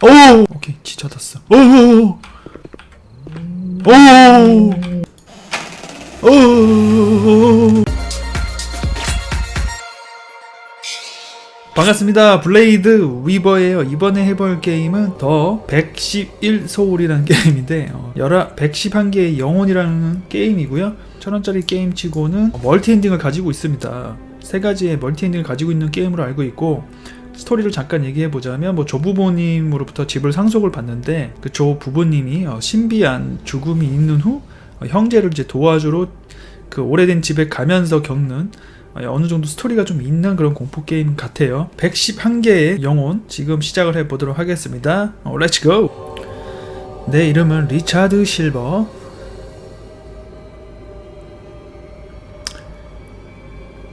오! 오케이 지쳐졌어. 오! 오! 오! 반갑습니다. 블레이드 위버예요. 이번에 해볼 게임은 더 111 소울이라는 게임인데 어, 열아 111개의 영혼이라는 게임이고요. 천 원짜리 게임치고는 멀티 엔딩을 가지고 있습니다. 세 가지의 멀티 엔딩을 가지고 있는 게임으로 알고 있고 스토리를 잠깐 얘기해 보자면 뭐 조부모님으로부터 집을 상속을 받는데 그 조부모님이 어, 신비한 죽음이 있는 후 어, 형제를 이제 도와주러 그 오래된 집에 가면서 겪는 어, 어느 정도 스토리가 좀 있는 그런 공포 게임 같아요. 111개의 영혼 지금 시작을 해 보도록 하겠습니다. 어, 렛츠 고. 내 이름은 리차드 실버.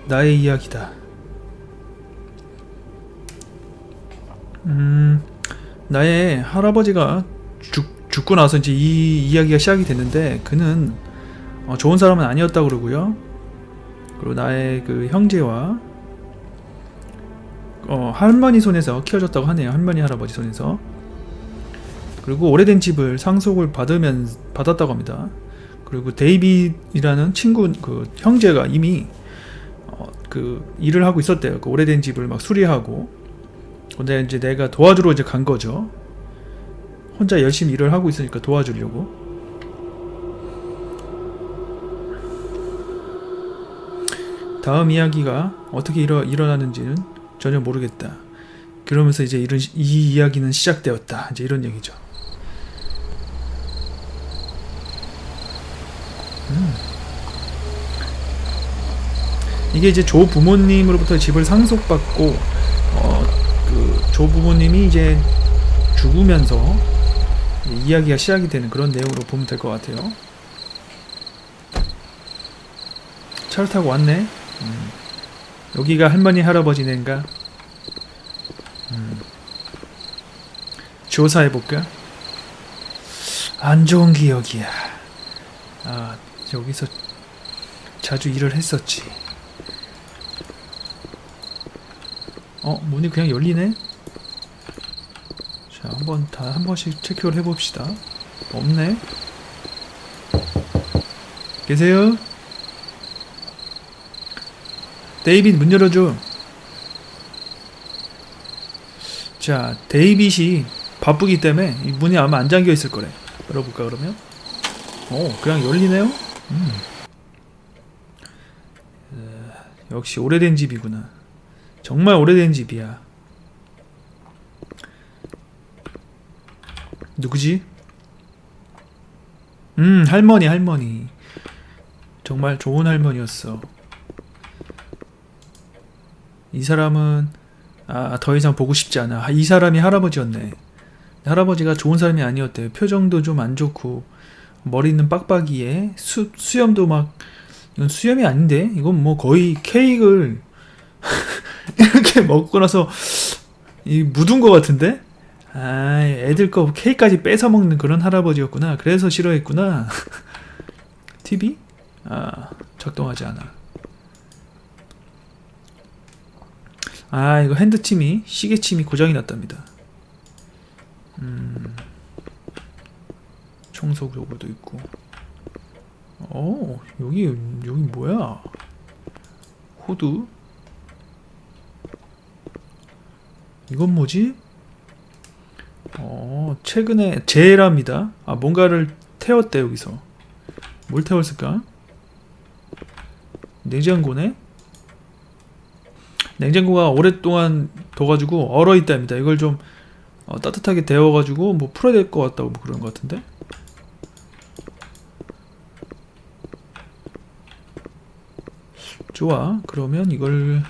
나의 이야기다. 음, 나의 할아버지가 죽, 죽고 나서 이제 이 이야기가 시작이 됐는데 그는 어, 좋은 사람은 아니었다 그러고요. 그리고 나의 그 형제와 어, 할머니 손에서 키워졌다고 하네요. 할머니 할아버지 손에서. 그리고 오래된 집을 상속을 받으면 받았다고 합니다. 그리고 데이빗이라는 친구 그 형제가 이미 어, 그 일을 하고 있었대요. 그 오래된 집을 막 수리하고. 근데 이제 내가 도와주러 이제 간 거죠. 혼자 열심히 일을 하고 있으니까 도와주려고. 다음 이야기가 어떻게 일어, 일어나는지는 전혀 모르겠다. 그러면서 이제 이런 시- 이 이야기는 시작되었다. 이제 이런 얘기죠. 음. 이게 이제 조 부모님으로부터 집을 상속받고 조부모님이 이제 죽으면서 이야기가 시작이 되는 그런 내용으로 보면 될 것 같아요. 차를 타고 왔네. 음. 여기가 할머니 할아버지네인가? 음. 조사해 볼까? 안 좋은 기억이야. 아 여기서 자주 일을 했었지. 어 문이 그냥 열리네. 자 한번 다 한 번씩 체크를 해봅시다. 없네. 계세요? 데이빗 문 열어줘. 자, 데이빗이 바쁘기 때문에 이 문이 아마 안 잠겨 있을 거래. 열어볼까 그러면? 오, 그냥 열리네요. 음. 에, 역시 오래된 집이구나. 정말 오래된 집이야. 누구지? 음, 할머니, 할머니. 정말 좋은 할머니였어. 이 사람은 아, 더 이상 보고 싶지 않아. 아, 이 사람이 할아버지였네. 할아버지가 좋은 사람이 아니었대. 표정도 좀 안 좋고 머리는 빡빡이에 수, 수염도 막 이건 수염이 아닌데 이건 뭐 거의 케이크를 이렇게 먹고 나서 이 묻은 것 같은데 아 애들 거 케이크까지 뺏어 먹는 그런 할아버지였구나. 그래서 싫어했구나. TV 아 작동하지 않아. 아 이거 핸드침이 시계침이 고장이 났답니다. 음 청소 도구도 있고. 어 여기 여기 뭐야? 호두? 이건 뭐지 어 최근에 제랍니다 아 뭔가를 태웠대 여기서 뭘 태웠을까 냉장고네 냉장고가 오랫동안 둬가지고 얼어 있답니다. 이걸 좀 어, 따뜻하게 데워가지고 뭐 풀어야 될 것 같다고 뭐 그런 것 같은데. 좋아. 그러면 이걸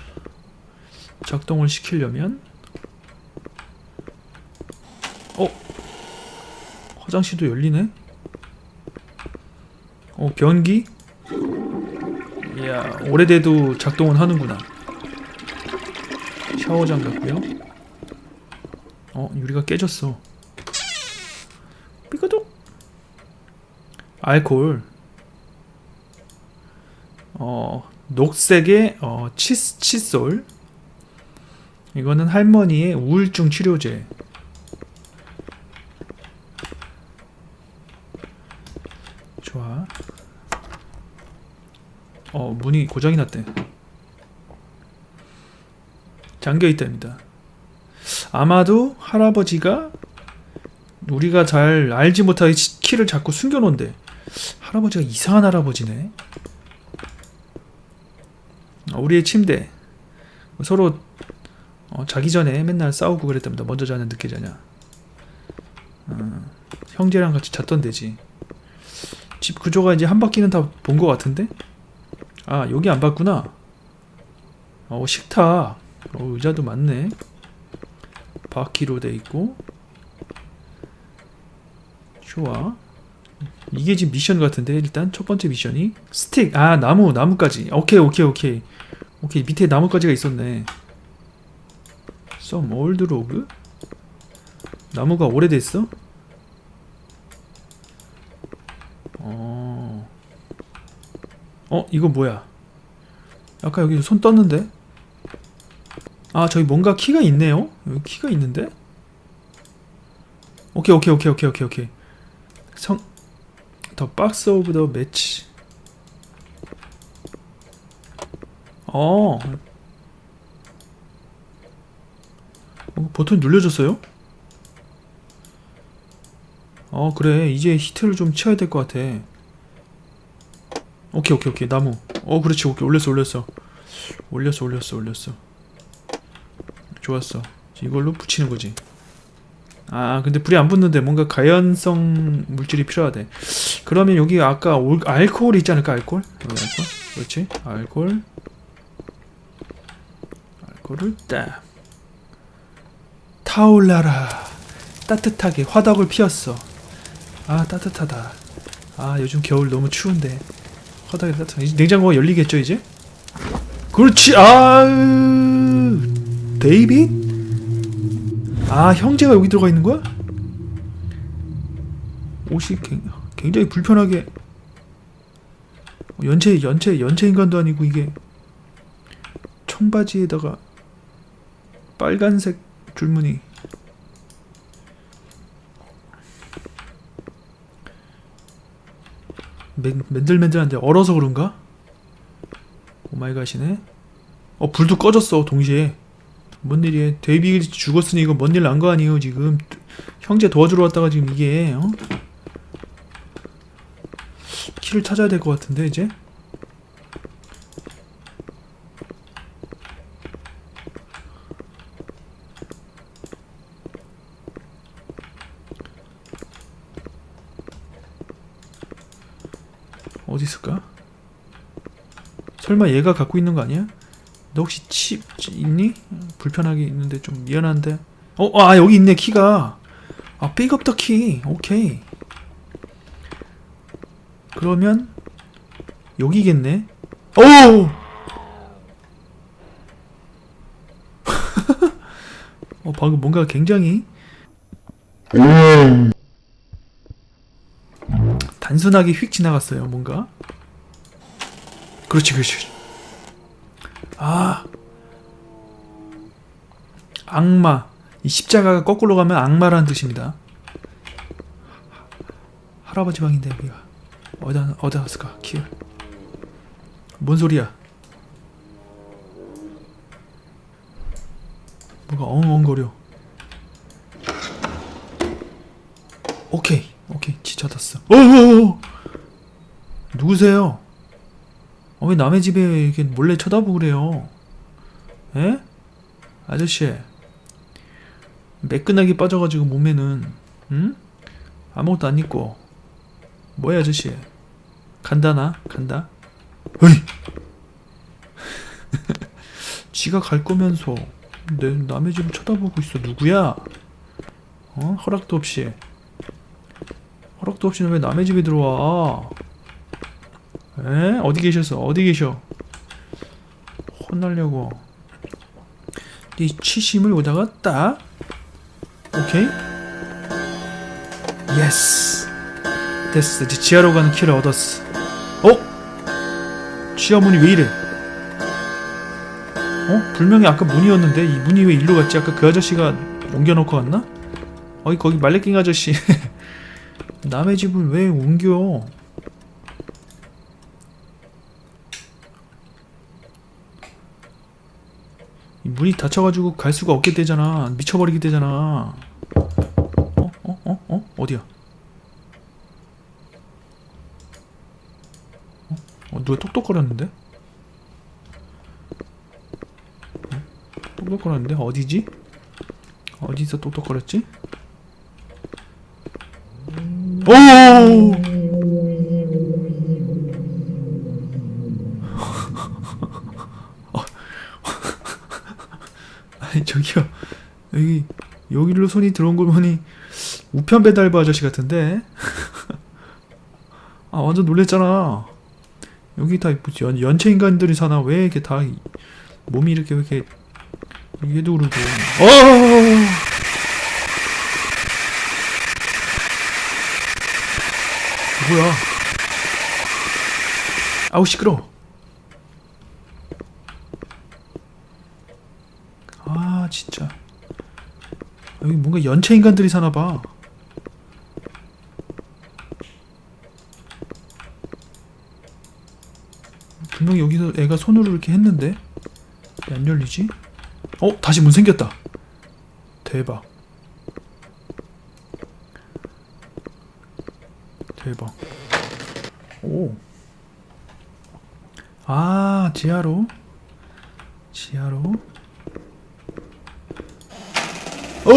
작동을 시키려면 어 화장실도 열리네. 어 변기? 이야 오래돼도 작동은 하는구나. 샤워장 같고요. 어 유리가 깨졌어. 삐그덕. 알콜. 어 녹색의 어 치, 칫솔. 이거는 할머니의 우울증 치료제. 좋아. 어 문이 고장이 났대. 잠겨 있답니다. 아마도 할아버지가 우리가 잘 알지 못하게 치- 키를 자꾸 숨겨놓은데 할아버지가 이상한 할아버지네. 어, 우리의 침대 서로 어, 자기 전에 맨날 싸우고 그랬답니다. 먼저 자냐 늦게 자냐. 어, 형제랑 같이 잤던 데지. 집 구조가 이제 한 바퀴는 다 본 것 같은데? 아 여기 안 봤구나. 어 식탁. 어, 의자도 많네. 바퀴로 돼 있고. 좋아. 이게 지금 미션 같은데 일단 첫 번째 미션이 스틱 아 나무 나무까지 오케이 오케이 오케이 오케이 밑에 나무까지가 있었네 썸 올드 로그 나무가 오래됐어? 어. 어, 이거 뭐야? 아까 여기 손 떴는데? 아, 저기 뭔가 키가 있네요? 여기 키가 있는데? 오케이, 오케이, 오케이, 오케이, 오케이, 오케이. 성, 더 박스 오브 더 매치. 어. 어, 버튼 눌려줬어요? 어 그래 이제 히트를 좀 치워야 될 것 같아 오케이 오케이 오케이. 나무. 어 그렇지. 오케이. 올렸어 올렸어. 올렸어 올렸어 올렸어. 좋았어. 이걸로 붙이는 거지. 아 근데 불이 안 붙는데 뭔가 가연성 물질이 필요하대. 그러면 여기 아까 올, 알코올 있지 않을까? 알코올? 여기 알코올? 그렇지. 알코올. 알코올을 딱. 타올라라. 따뜻하게 화덕을 피웠어. 아 따뜻하다. 아 요즘 겨울 너무 추운데 화덕이 따뜻하 이제 냉장고가 열리겠죠 이제? 그렇지 아 데이빗 아 형제가 여기 들어가 있는 거야? 옷이 굉- 굉장히 불편하게. 어, 연체 연체 연체 인간도 아니고 이게 청바지에다가 빨간색 줄무늬 맨, 맨들맨들한데 얼어서 그런가? 오마이갓이네. 어 불도 꺼졌어 동시에. 뭔 일이야 데이비 죽었으니 이거 뭔 일 난 거 아니에요 지금? 형제 도와주러 왔다가 지금 이게 어? 키를 찾아야 될 것 같은데 이제 어디 있을까? 설마 얘가 갖고 있는 거 아니야? 너 혹시 칩 있니? 불편하게 있는데 좀 미안한데. 어, 아 여기 있네 키가. 아 픽업 더 키. 오케이. 그러면 여기겠네. 오! 어 방금 뭔가 굉장히 단순하게 휙 지나갔어요 뭔가. 그렇지 그렇지. 아. 악마. 이 십자가가 거꾸로 가면 악마라는 뜻입니다. 할아버지 방인데 여기가. 어디다 어디다 갔을까? 키를 뭔 소리야? 뭐가 엉엉거려. 오케이. 오케이. 지 찾았어. 어어어. 누구세요 어, 왜 남의 집에 이렇게 몰래 쳐다보고 그래요? 에? 아저씨. 매끈하게 빠져가지고 몸에는, 응? 아무것도 안 입고. 뭐야, 아저씨? 간다나? 간다? 어이! 지가 갈 거면서, 내 남의 집을 쳐다보고 있어. 누구야? 어? 허락도 없이. 허락도 없이 왜 남의 집에 들어와? 에? 어디 계셨어? 어디 계셔? 혼나려고. 이 치심을 오다가 딱. 오케이. 예스. 됐어. 이제 지하로 가는 키를 얻었어. 어? 지하 문이 왜 이래? 어? 분명히 아까 문이었는데 이 문이 왜 일로 갔지? 아까 그 아저씨가 옮겨놓고 갔나? 어이 거기 말레킹 아저씨 남의 집을 왜 옮겨? 문이 닫혀가지고 갈 수가 없게 되잖아. 미쳐버리게 되잖아. 어? 어? 어? 어? 어디야? 어? 어 누가 똑똑거렸는데? 어? 똑똑거렸는데? 어디지? 어디서 똑똑거렸지? 오! 아니 저기요. 여기 여기로 손이 들어온 걸 보니 우편 배달부 아저씨 같은데. 아 완전 놀랬잖아. 여기 다 뭐지? 연, 연체 인간들이 사나? 왜 이렇게 다 이- 몸이 이렇게 왜 이렇게 얘도 그러고 어! 뭐야? 아우 시끄러 아 진짜 여기 뭔가 연체 인간들이 사나 봐. 분명히 여기서 애가 손으로 이렇게 했는데 왜안 열리지? 어 다시 문 생겼다. 대박. 대박. 오. 아 지하로. 지하로. 오.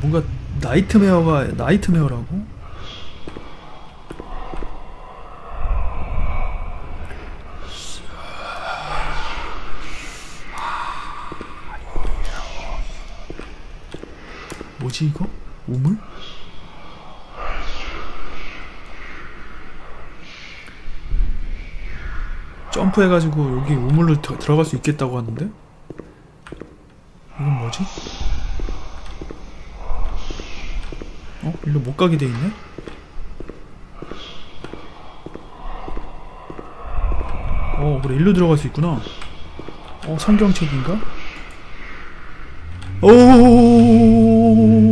뭔가 나이트메어가 나이트메어라고? 뭐지 이거? 우물? 점프해가지고 여기 우물로 들- 들어갈 수 있겠다고 하는데? 이건 뭐지? 어? 일로 못 가게 돼 있네? 어 그래 일로 들어갈 수 있구나 어 성경책인가? 오오오오오오오오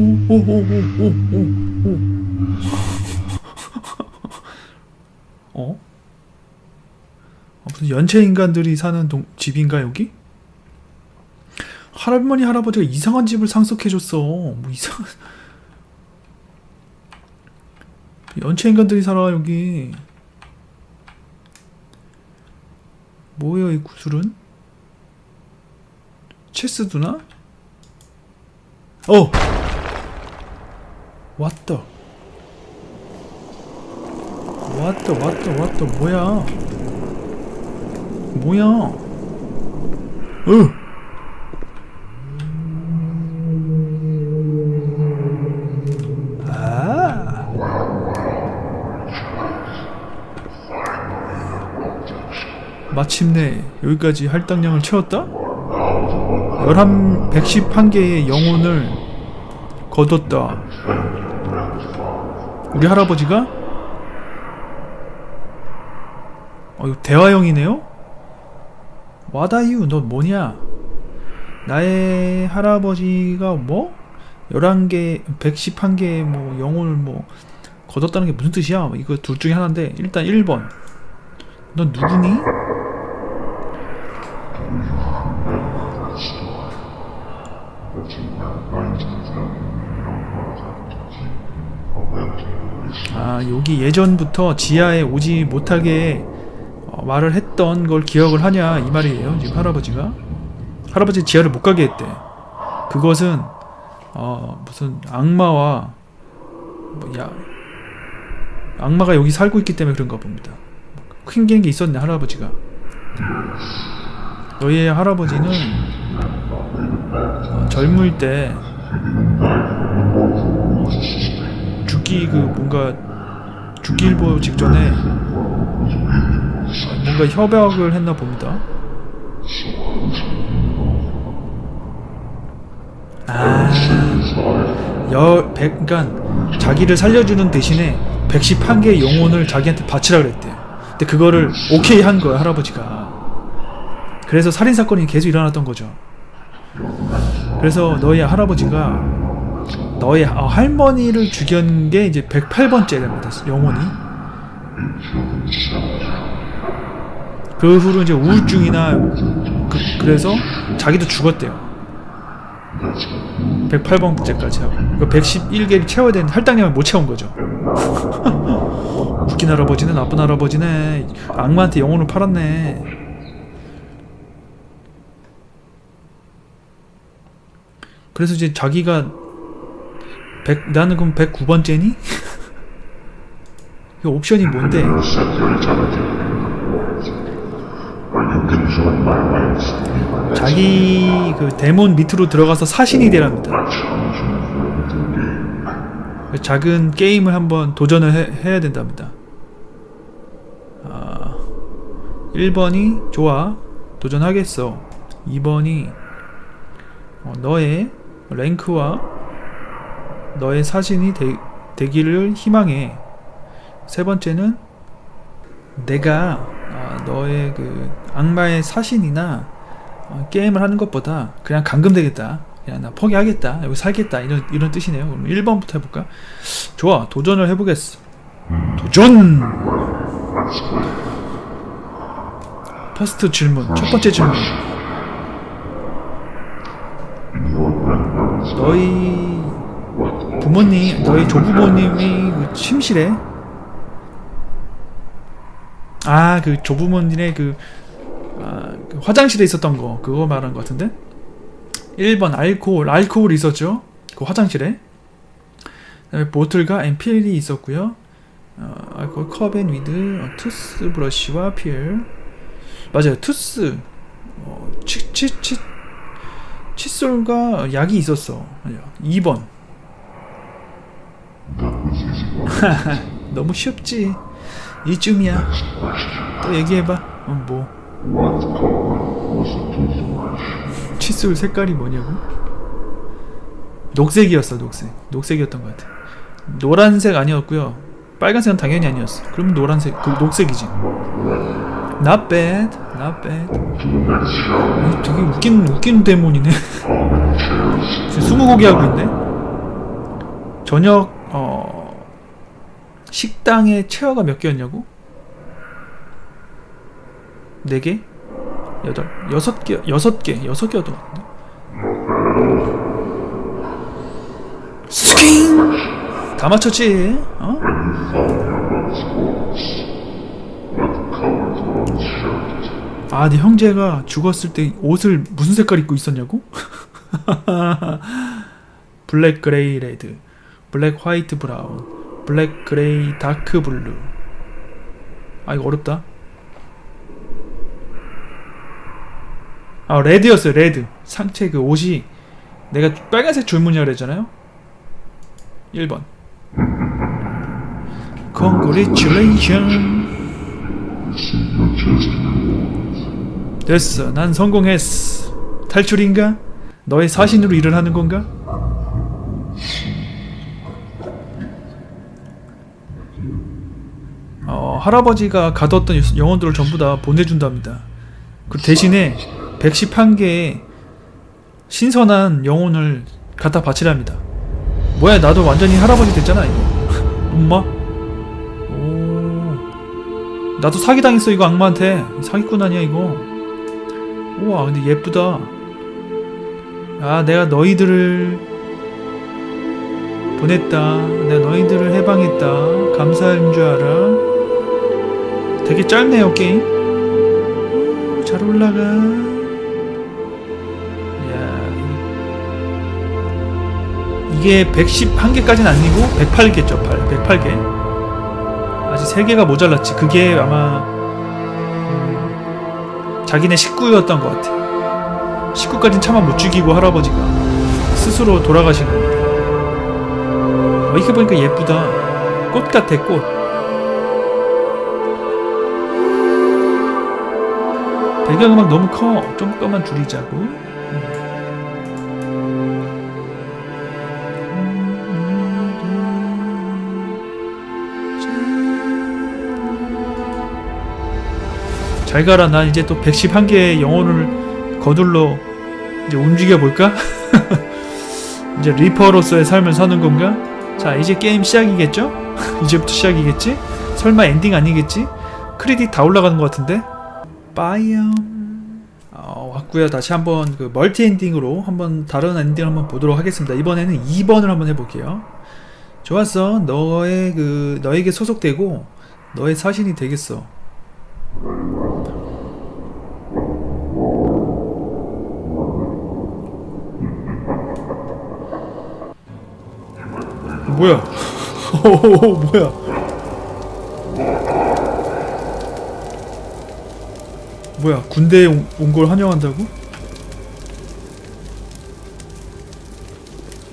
어? 어, 연체 인간들이 사는 동, 집인가 여기? 할머니 할아버지가 이상한 집을 상속해줬어. 뭐 이상. 연체 인간들이 살아 여기. 뭐예요 이 구슬은? 체스 두나? 어. 왔다. 왔다 왔다 왔다 뭐야? 뭐야? 어. 아. 마침내 여기까지 할당량을 채웠다? 11, 111개의 영혼을 거뒀다. 우리 할아버지가? 어, 이거 대화형이네요? 와다유, 너 뭐냐? 나의 할아버지가 뭐? 11개, 111개의 뭐 영혼을 뭐 거뒀다는 게 무슨 뜻이야? 이거 둘 중에 하나인데, 일단 1번. 넌 누구니? 아, 여기 예전부터 지하에 오지 못하게 어, 말을 했던 걸 기억을 하냐 이 말이에요. 지금 할아버지가 할아버지 지하를 못 가게 했대. 그것은 어, 무슨 악마와 뭐 야, 악마가 여기 살고 있기 때문에 그런가 봅니다. 핑계는 게 있었네 할아버지가. 너희의 할아버지는 어, 젊을 때 죽기 그 뭔가 죽기 일보 직전에 뭔가 협약을 했나 봅니다. 아, 여, 백, 그러니까 자기를 살려주는 대신에 111개의 영혼을 자기한테 바치라 그랬대. 근데 그거를 오케이 한 거야 할아버지가. 그래서 살인 사건이 계속 일어났던 거죠. 그래서 너희 할아버지가 너의 어, 할머니를 죽인 게 이제 108번째랍니다. 영혼이. 그 후로 이제 우울증이나 그, 그래서 자기도 죽었대요. 108번째까지 하고 그 111개를 채워야 되는데 할당량을 못 채운 거죠. 웃긴 할아버지는 나쁜 할아버지네. 악마한테 영혼을 팔았네. 그래서 이제 자기가 100, 나는 그럼 109번째니? 이 옵션이 뭔데? 자기 그 데몬 밑으로 들어가서 사신이 되랍니다. 작은 게임을 한번 도전을 해, 해야 된답니다. 아, 1번이 좋아 도전하겠어. 2번이 어, 너의 랭크와 너의 사진이 되, 되기를 희망해. 세 번째는 내가 아, 너의 그 악마의 사신이나 어, 게임을 하는 것보다 그냥 감금되겠다. 그냥 나 포기하겠다. 여기 살겠다. 이런 이런 뜻이네요. 그럼 1번부터 해볼까? 좋아, 도전을 해보겠어. 도전. 퍼스트 질문, 첫 번째 질문. 너희 부모님, 너희 조부모님이 그 침실에 아, 그 조부모님의 그, 아, 그 화장실에 있었던 거 그거 말하는 것 같은데 1번 알코올, 알코올이 있었죠. 그 화장실에. 그다음에 보틀과 엠필이 있었고요. 어, 알코올 컵앤 위드, 어, 투스 브러쉬와 필. 맞아요, 투스. 어, 치, 치, 치, 칫솔과 약이 있었어. 맞아요. 2번. 너무 쉽지. 이쯤이야. 또 얘기해봐. 어, 뭐. 칫솔 색깔이 뭐냐고? 녹색이었어, 녹색. 녹색이었던 것 같아. 노란색 아니었고요. 빨간색은 당연히 아니었어. 그럼 노란색, 그 녹색이지. Not bad, not bad. 어, 되게 웃긴 웃긴 데몬이네. 지금 스무고개 하고 있네. 저녁 어 식당에 체어가 몇 개였냐고? 네 개? 여덟, 여섯 개, 여섯 개, 여섯 개였던 것 같은데. 스킹! 다 맞췄지? 어? 아, 네 형제가 죽었을 때 옷을 무슨 색깔 입고 있었냐고? 블랙, 그레이, 레드, 블랙, 화이트, 브라운, 블랙, 그레이, 다크 블루. 아, 이거 어렵다. 아 레드였어요 레드 상체 그 옷이 내가 빨간색 줄무늬라 그랬잖아요 1번 Congratulations 됐어 난 성공했어 탈출인가? 너의 사신으로 일을 하는 건가? 할아버지가 가뒀던 영혼들을 전부 다 보내준답니다 그 대신에 111개의 신선한 영혼을 갖다 바치랍니다. 뭐야 나도 완전히 할아버지 됐잖아 이거. 엄마? 오. 나도 사기당했어 이거 악마한테. 사기꾼 아니야 이거. 우와 근데 예쁘다. 아 내가 너희들을 보냈다. 내가 너희들을 해방했다. 감사한 줄 알아. 되게 짧네요 게임. 잘 올라가. 야, 이게 111개까지는 아니고 108개죠, 8, 108개. 아직 3개가 모자랐지. 그게 아마 음, 자기네 식구였던 것 같아. 식구까지는 차마 못 죽이고 할아버지가 스스로 돌아가신 겁니다. 어, 이렇게 보니까 예쁘다. 꽃 같아, 꽃. 배경음악 너무 커. 조금만 줄이자고. 잘 가라. 난 이제 또 111개의 영혼을 거둘러 이제 움직여 볼까? 이제 리퍼로서의 삶을 사는 건가? 자 이제 게임 시작이겠죠? 이제부터 시작이겠지? 설마 엔딩 아니겠지? 크레딧 다 올라가는 것 같은데? 빠이엄 어, 왔고요. 다시 한번 그 멀티 엔딩으로 한번 다른 엔딩을 한번 보도록 하겠습니다. 이번에는 2번을 한번 해볼게요. 좋았어. 너의 그 너에게 소속되고 너의 사신이 되겠어. 뭐야? 오, 뭐야? 뭐야? 군대에 온 걸 환영한다고?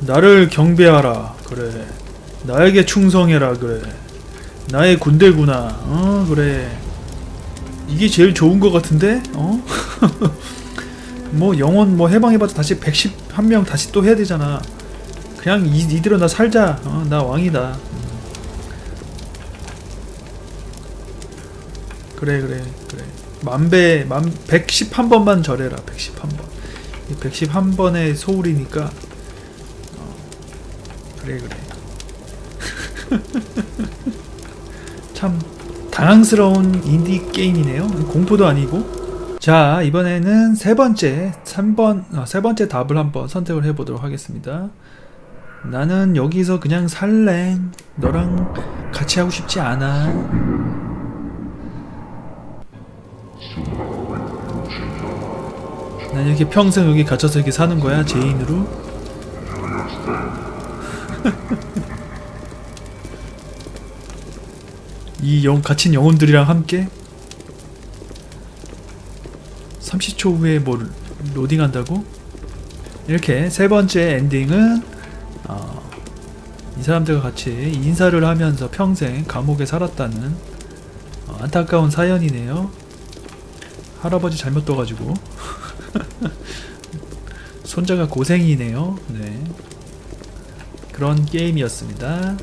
나를 경배하라. 그래. 나에게 충성해라. 그래. 나의 군대구나. 어, 그래. 이게 제일 좋은 것 같은데? 어? 뭐 영혼 뭐 해방해봐도 다시 111명 다시 또 해야 되잖아. 그냥 이, 이대로 나 살자. 어, 나 왕이다. 음. 그래 그래 그래. 만배 만 111번만 절해라. 111번. 111번의 소울이니까. 어, 그래 그래. 참 당황스러운 인디 게임이네요. 공포도 아니고. 자 이번에는 세 번째 3번 아, 세 번째 답을 한번 선택을 해 보도록 하겠습니다. 나는 여기서 그냥 살래. 너랑 같이 하고 싶지 않아. 이렇게 평생 여기 갇혀서 이렇게 사는 거야, 죄인으로. 이 영, 갇힌 영혼들이랑 함께 30초 후에 뭐 로딩한다고? 이렇게 세 번째 엔딩은 어, 이 사람들과 같이 인사를 하면서 평생 감옥에 살았다는 어, 안타까운 사연이네요. 할아버지 잘못 떠가지고 손자가 고생이네요. 네. 그런 게임이었습니다.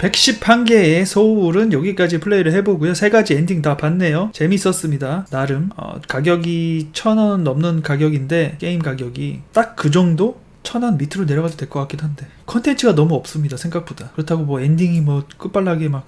111개의 소울은 여기까지 플레이를 해보고요. 세 가지 엔딩 다 봤네요. 재밌었습니다. 나름 어, 가격이 천 원 넘는 가격인데 게임 가격이 딱 그 정도? 천 원 밑으로 내려가도 될 것 같긴 한데 컨텐츠가 너무 없습니다. 생각보다 그렇다고 뭐 엔딩이 뭐 끝발나게 막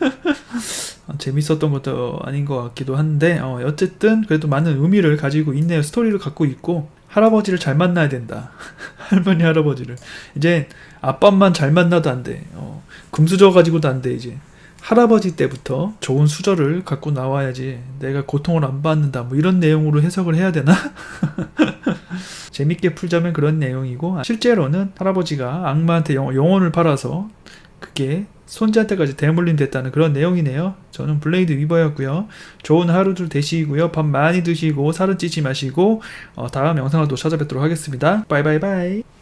어, 재밌었던 것도 아닌 것 같기도 한데 어, 어쨌든 그래도 많은 의미를 가지고 있네요. 스토리를 갖고 있고 할아버지를 잘 만나야 된다. 할머니 할아버지를 이제 아빠만 잘 만나도 안 돼. 어, 금수저 가지고도 안 돼 이제. 할아버지 때부터 좋은 수저를 갖고 나와야지 내가 고통을 안 받는다 뭐 이런 내용으로 해석을 해야 되나? 재밌게 풀자면 그런 내용이고 실제로는 할아버지가 악마한테 영, 영혼을 팔아서 그게 손자한테까지 대물림 됐다는 그런 내용이네요. 저는 블레이드 위버였고요. 좋은 하루들 되시고요. 밥 많이 드시고 살은 찌지 마시고 어, 다음 영상을 또 찾아뵙도록 하겠습니다. 바이바이바이.